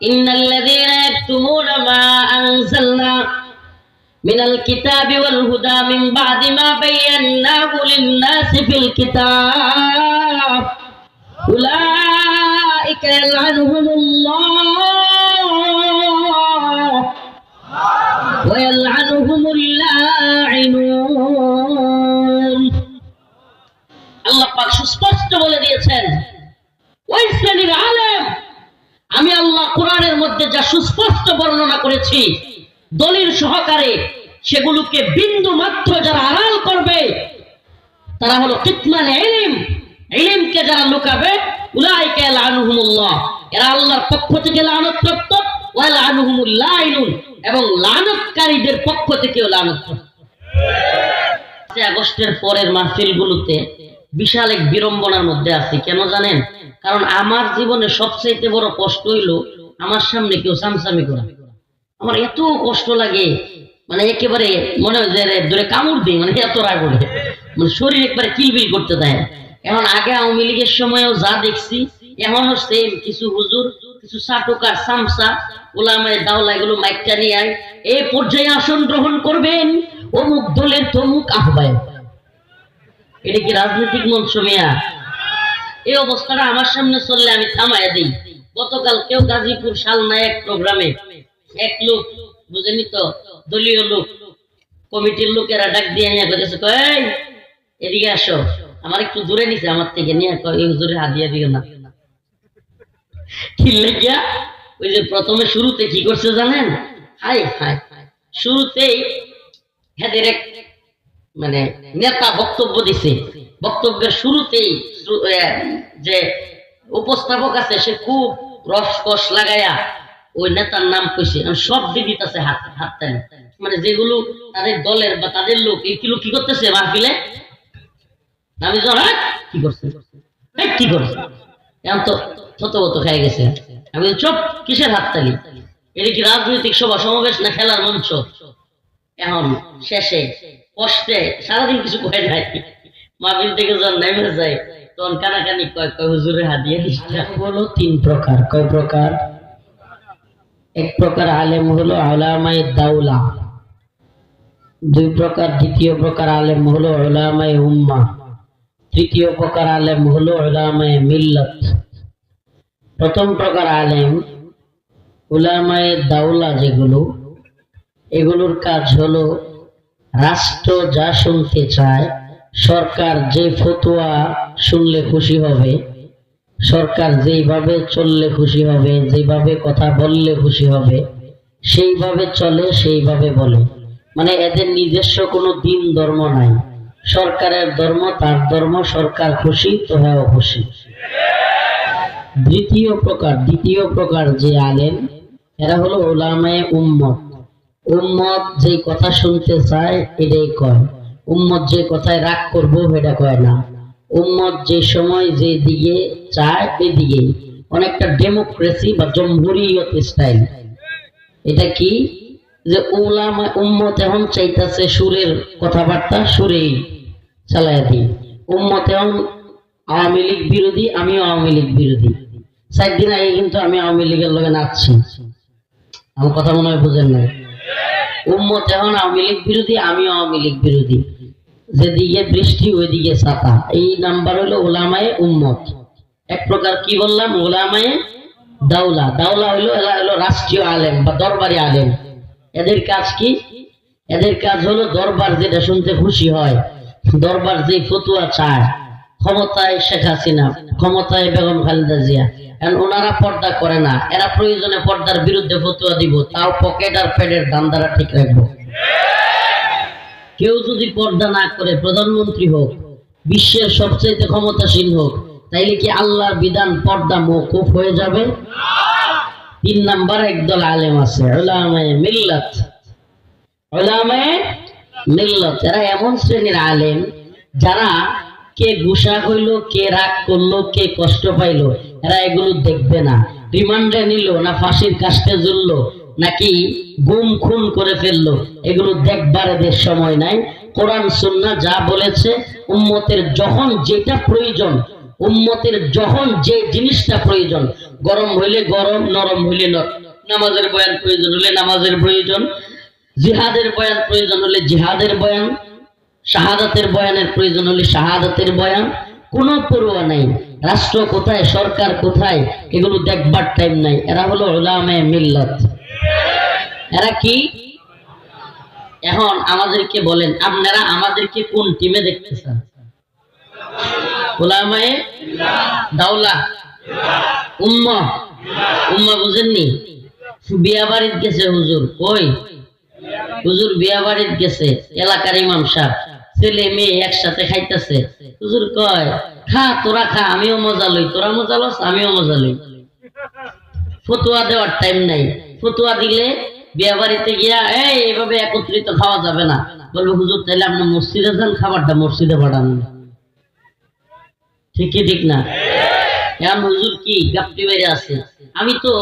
إن الذين يكتمون ما أنزلنا من الكتاب والهدى من بعد ما بيناه للناس في الكتاب أولئك يلعنهم الله ويلعنهم اللاعنون আল্লাহ পাক সুস্পষ্ট বলে দিয়েছেন ওই শ্রেণীর আলেম আমি আল্লাহ কোরআনের মধ্যে যা সুস্পষ্ট বর্ণনা করেছি, দলিল সহকারে সেগুলোকে বিন্দু মাত্র যারা আড়াল করবে, তারা হলো কিতমান এলিম এলিমকে যারা লুকাবে, উলাইকা লানুহুমুল্লাহ। এরা আল্লাহর পক্ষ থেকে লানতপ্রাপ্ত, ওয়া লানুহুমুল লাইনুন এবং লানতকারীদের পক্ষ থেকেও পাঁচই আগস্টের পরের মাহফিলগুলোতে বিশাল এক বিড়ম্বনার মধ্যে আছি। কেন জানেন? কারণ আমার জীবনে সবচাইতে বড় কষ্ট হইল আমার সামনে কেউ সামসামি করা। আমার এত কষ্ট লাগে মানে একেবারে মনে হয় যে ধরে কামড় দিই মানে এত রাগ ওঠে। মানে শরীর একবারে কিলবিল করতে দেয় এখন আগে আওয়ামী লীগের সময়ও যা দেখছি এখনও সেম কিছু হুজুর, কিছু সাটুকার সামসা, ওলামায় দাওলা এগুলো মাইকটা নিয়ে আয়। এই পর্যায়ে আসন গ্রহণ করবেন অমুক দলের তমুক আহ্বায়ক। এটা কি রাজনৈতিক মঞ্চ মেয়া? এই অবস্থাটা আমার সামনে চললে আমি থামায় দিই। গতকাল কেউ গাজীপুর সাল নায়ক প্রোগ্রামে। এক লোক বুঝেনি তো, দলীয় লোক, কমিটির লোকেরা ডাক দিয়ে নিয়ে করেছে কই, এদিকে আসো। আমার একটু দূরে নিছে, আমার থেকে নিয়ে কয় হুজুরে হাত দিয়ে দিও না। কি লেগিয়া? ওই যে প্রথমে শুরুতে কি করছে জানেন? হাই হাই শুরুতেই হেদের এক মানে নেতা বক্তব্য দিছে। বক্তব্যের শুরুতেই যে উপস্থাপক আছে, সে খুব রসকস লাগায়া ওই নেতার নাম কইছে। সব দিদিত আছে হাত হাততালি মানে যেগুলো তাদের দলের বা তাদের লোক এইগুলো কি করতেছে মাহফিলে? আমি জন কি করছে? কি করছে? এখন তো থত বত খেয়ে গেছে। আমি চুপ, কিসের হাততালি? এটা কি রাজনৈতিক সভা, সমাবেশ না খেলার মঞ্চ? এখন শেষে কষ্টে, সারাদিন কিছু কয় নাই। মাহফিল থেকে যখন নেমে যায়, তখন কানাকানি কয় কয় হুজুরে হাদিয়ে দিস হলো তিন প্রকার। কয় প্রকার? এক প্রকার আলেম হলো আলামায়ে দাউলা দুই প্রকার, দ্বিতীয় প্রকার আলেম হলো ওলামায়ে উম্মা। তৃতীয় প্রকার আলেম হলো ওলামায়ে মিল্লত। প্রথম প্রকার আলেম উলামায়ে দাউলা যেগুলো, এগুলোর কাজ হলো রাষ্ট্র যা শুনতে চায়, সরকার যে ফতোয়া শুনলে খুশি হবে, সরকার যেইভাবে চললে খুশি হবে যেভাবে কথা বললে খুশি হবে, সেইভাবে চলে, সেইভাবে বলে। মানে এদের নিজস্ব কোনো দিন ধর্ম নাই। সরকারের ধর্ম, তার ধর্ম, সরকার খুশি, তো হ্যাঁ খুশি। দ্বিতীয় প্রকার দ্বিতীয় প্রকার যে আলেম, এরা হলো ওলামায়ে উম্মত। উম্মত যে কথা শুনতে চায়, এটাই কয়। উম্মত যে কথায় রাগ করব, সেটা কয় না। উম্মত যে সময় যে দিকে চায় এদিকেই অনেকটা ডেমোক্রেসি বা জমহুরিয়ত স্টাইল এটা কি? যে উলামা, উম্মত এখন চাইতেছে সুরের কথাবার্তা, সুরেই চালায় দিই উম্মত এখন আওয়ামী লীগ বিরোধী, আমিও আওয়ামী লীগ বিরোধী। চার দিন আগে কিন্তু আমি আওয়ামী লীগের লগে নাচছি। আমার কথা মনে হয় বুঝেন নাই। উম্মত এখন আওয়ামী লীগ বিরোধী, আমিও আওয়ামী লীগ বিরোধী। যেদিকে বৃষ্টি ওইদিকে ছাতা এই নাম্বার হলো ওলামায়ে উম্মত। এক প্রকার কি বললাম? ওলামায়ে দাউলা দাউলা হইল এরা হলো রাষ্ট্রীয় আলেম বা দরবারি আলেম। এদের কাজ কি? এদের কাজ হলো দরবার যেটা শুনতে খুশি হয়। দরবার যে ফতুয়া চায়। ক্ষমতায় শেখ হাসিনা, ক্ষমতায় বেগম খালেদা জিয়া। ওনারা পর্দা করে না। এরা প্রয়োজনে পর্দার বিরুদ্ধে ফতুয়া দিব। তাও পকেট আর পেটের দান্দারা ঠিক রাখব। কেউ যদি পর্দা না করে, প্রধানমন্ত্রী হোক, বিশ্বের সবচেয়ে ক্ষমতাসীন হোক, তাইলে কি আল্লাহর বিধান পর্দা মৌকুফ হয়ে যাবে? তিন নাম্বার একদল আলেম আছে মিল্লাত। মিল্লাত, এরা এমন শ্রেণির আলেম যারা কে গুসা হইল, কে রাগ করল, কে কষ্ট পাইলো, এরা এগুলো দেখবে না। রিমান্ডে নিল, না ফাঁসির কাস্টে ঝুললো নাকি গুম খুন করে ফেলল, এগুলো দেখবার এদের সময় নাই। কোরআন, সুন্নাহ যা বলেছে, উম্মতের যখন যেটা প্রয়োজন, উম্মতের যখন যে জিনিসটা প্রয়োজন, গরম হইলে গরম, নরম হইলে নামাজের বয়ান প্রয়োজন হলে নামাজের প্রয়োজন, জিহাদের বয়ান প্রয়োজন হলে জিহাদের বয়ান শাহাদাতের বয়ানের প্রয়োজন হলে শাহাদাতের বয়ান, কোনো পড়ুয়া নাই। রাষ্ট্র কোথায়, সরকার কোথায়, এগুলো দেখবার টাইম নাই। এরা হলো ওলামে মিল্লত। এরা কি? এখন আমাদেরকে বলেন, আপনারা আমাদেরকে কোন টিমে দেখতে চান ওলামায়ে দাওলা, উম্মা উম্মা বুঝেননি? বিয়া বাড়িত গেছে হুজুর, কই? হুজুর বিয়া বাড়িত গেছে, এলাকার ইমাম সাহেব। ছেলে মেয়ে একসাথে খাইতেছে। হুজুর কয়, খা, তোরা খা, আমিও মজা লই। তোরা মজা লস, আমিও মজা লই। ফতুয়া দেওয়ার টাইম নাই। ফতুয়া দিলে বিয়া বাড়িতে গিয়া, এই এইভাবে একত্রিত খাওয়া যাবে না। বলবে, হুজুর, তাইলে আপনি মসজিদে যান, খাবারটা মসজিদে পাঠান। ঠিক কি, ঠিক না? এখন হুজুর কি, গাপটি বেড়ে আছে। আমি তো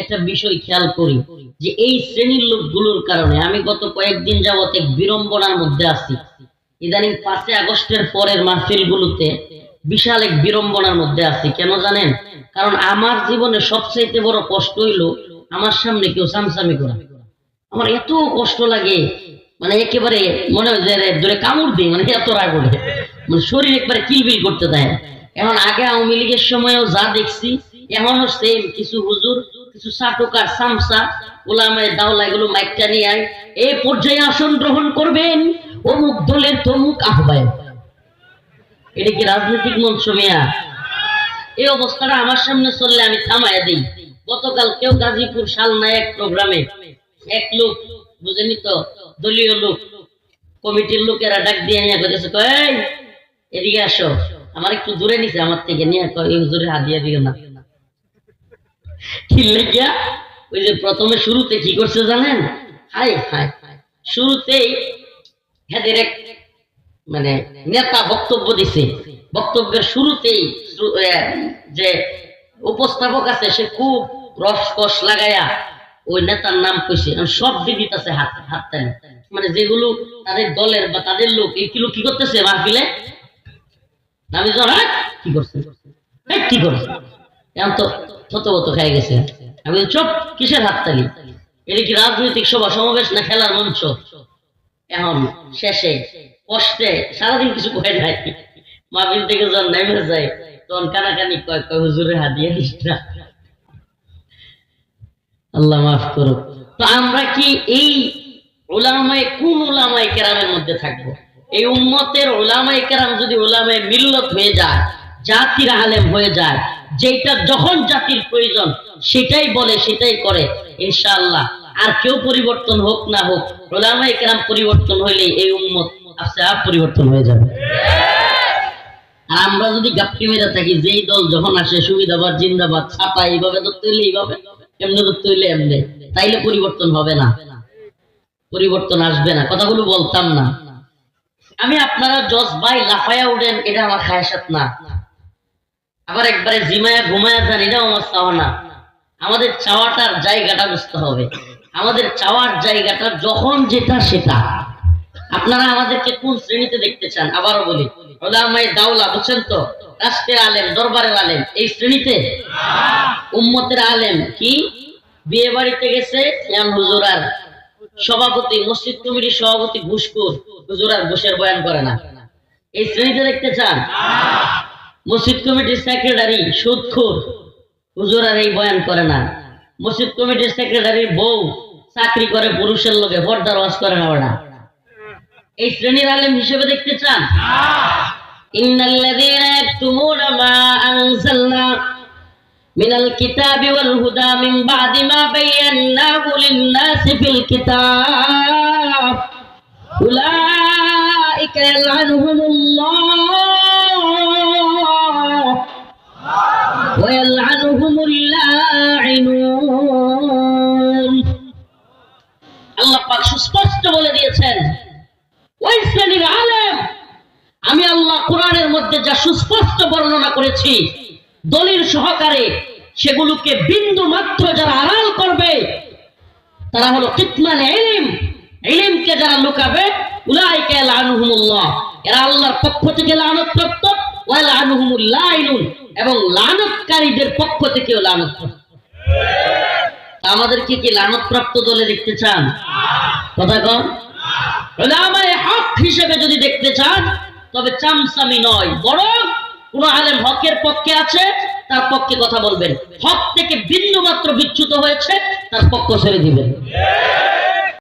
একটা বিষয় খেয়াল করি, যে এই শ্রেণির লোকগুলোর কারণে আমি গত কয়েকদিন যাবত এক বিড়ম্বনার মধ্যে আছি। ইদানিং পাঁচই আগস্টের পরের মাহফিল গুলোতে বিশাল এক বিড়ম্বনার মধ্যে আছি। কেন জানেন? কারণ আমার জীবনে সবচাইতে বড় কষ্ট হইল আমার সামনে কেউ সামসামি করা। আমার এত কষ্ট লাগে মানে একেবারে মনে হয় ধরে কামড় দিই মানে এত রাগ ওঠে। মানে শরীর একবারে কিলবিল করতে দেয়। এখন আগে আওয়ামী লীগের সময়ও যা দেখছি, এখনও সেম কিছু হুজুর, কিছু সাটুকার সামসা, ওলামায় দাওলা এগুলো মাইকটা নিয়ে আয়। এই পর্যায়ে আসন গ্রহণ করবেন। অমুক দলের তমুক আহ্বায়ক। এটা কি রাজনৈতিক মঞ্চ মেয়া? এই অবস্থাটা আমার সামনে চললে আমি থামায় দিই। গতকাল কেউ গাজীপুর সাল নায়ক প্রোগ্রামে এক লোক, বুঝেনি তো, দলীয় লোক, কমিটির লোকেরা ডাক দিয়ে নিয়ে কইতেছে কই এদিকে আসো। আমার একটু দূরে নিছে, আমার থেকে নিয়ে কয় হুজুরে হাদিয়া দিও না। কি লেগিয়া ওই যে প্রথমে শুরুতে কি করছে জানেন? হাই হাই শুরুতেই হেদের মানে নেতা বক্তব্য দিছে। বক্তব্যের শুরুতেই যে উপস্থাপক আছে, সে খুব রসকস লাগায়া ওই নেতার নাম কইছে। সব দিদিতেছে হাত হাততালি মানে যেগুলো তাদের দলের বা তাদের লোক এইগুলো কি করতেছে মাহফিলে? আমি জন কি করছে? কি করছে? এখন তো থত বত খেয়ে গেছে। আমি চুপ, কিসের হাততালি এটা কি রাজনৈতিক সভা সমাবেশ না খেলার মঞ্চ? এখন শেষে, কষ্টে, সারাদিন কিছু কয়ে যায় মাহফিল থেকে যখন নেমে যায়, তখন কানাকানি কয় কয়, হুজুরে হাদিয়া দিস না। আল্লাহ মাফ করো তো আমরা কি এই ওলামায় কোন ওলামায় কেরামের মধ্যে থাকব? এই উম্মতের ওলামায় কেরাম যদি ওলামায় মিল্লত হয়ে যায়, জাতির আলেম হয়ে যায় যেটা যখন জাতির প্রয়োজন, সেটাই বলে, সেটাই করে, ইনশাআল্লাহ আর কেউ পরিবর্তন হোক না হোক, ওলামায় কেরাম পরিবর্তন হইলে এই উম্মত আস্তে আর পরিবর্তন হয়ে যাবে। আর আমরা যদি গাপটি মেরে থাকি, যেই দল যখন আসে, সুবিধাবাদ, জিন্দাবাদ ছাপা এইভাবে ধরতে হইলে এইভাবে এমনি ধরতে হইলে এমনি, তাইলে পরিবর্তন হবে না। পরিবর্তন আসবে না, কথাগুলো বলতাম না। আমি আপনারা জজ ভাই লাফায়া উঠেন, এটা আমার খায়াসাত না। আবার একবারে জিমায়া ঘুমায়া যান, এটাও আমার চাওয়া না। আমাদের চাওয়াটার জায়গাটা বুঝতে হবে। আমাদের চাওয়ার জায়গাটা যখন যেটা সেটা। আপনারা আমাদেরকে কোন শ্রেণীতে দেখতে চান? আবারও বলি বুঝছেন তো? রাষ্ট্রের আলেম, দরবারের আলেম, এই শ্রেণীতে? উম্মতের আলেম কি? বিয়ে বাড়িতে গেছে হুজুরার সভাপতি, মসজিদ কমিটির সভাপতি ঘুষখোর। হুজুরার ঘুষের বয়ান করে না। এই শ্রেণীতে দেখতে চান? মসজিদ কমিটির সেক্রেটারি, সুদখোর। হুজুরার এই বয়ান করে না। মসজিদ কমিটির সেক্রেটারির বউ চাকরি করে পুরুষের লোকে, পর্দার ওয়াজ করে না ওরা। এই শ্রেণির আলেম হিসেবে দেখতে চান? ইন্নাল্লাযীনা ইয়াকতুমুনা মা আনজালনা মিনাল কিতাবি ওয়াল হুদা মিন বাদি মা বায়্যানাহু লিন-নাসি ফিল কিতাব। উলাইকা ইয়ালআনুহুমুল্লাহ ওয়া সুস্পষ্ট বলে দিয়েছেন। ওই শ্রেণির আলেম, আমি আল্লাহ কোরআনের মধ্যে যা সুস্পষ্ট বর্ণনা করেছি, দলিল সহকারে সেগুলোকে বিন্দু মাত্র যারা আড়াল করবে, তারা হলো কিতমান এলিম এলিমকে যারা লুকাবে, উলাইকা লানুহুমুল্লাহ। এরা আল্লাহর পক্ষ থেকে লানত প্রাপ্ত ওয়া লানুহুমুল লাইনুন। এবং লানতকারীদের পক্ষ থেকেও লানত আমাদেরকে কি লানতপ্রাপ্ত দলে দেখতে চান? কথা কন। ওলামায়ে হক হিসেবে যদি দেখতে চান, তবে চামচামি নয়, বরং কোন আলেম হকের পক্ষে আছে, তার পক্ষে কথা বলবেন। হক থেকে বিন্দু মাত্র বিচ্যুত হয়েছে, তার পক্ষ ছেড়ে দিবেন।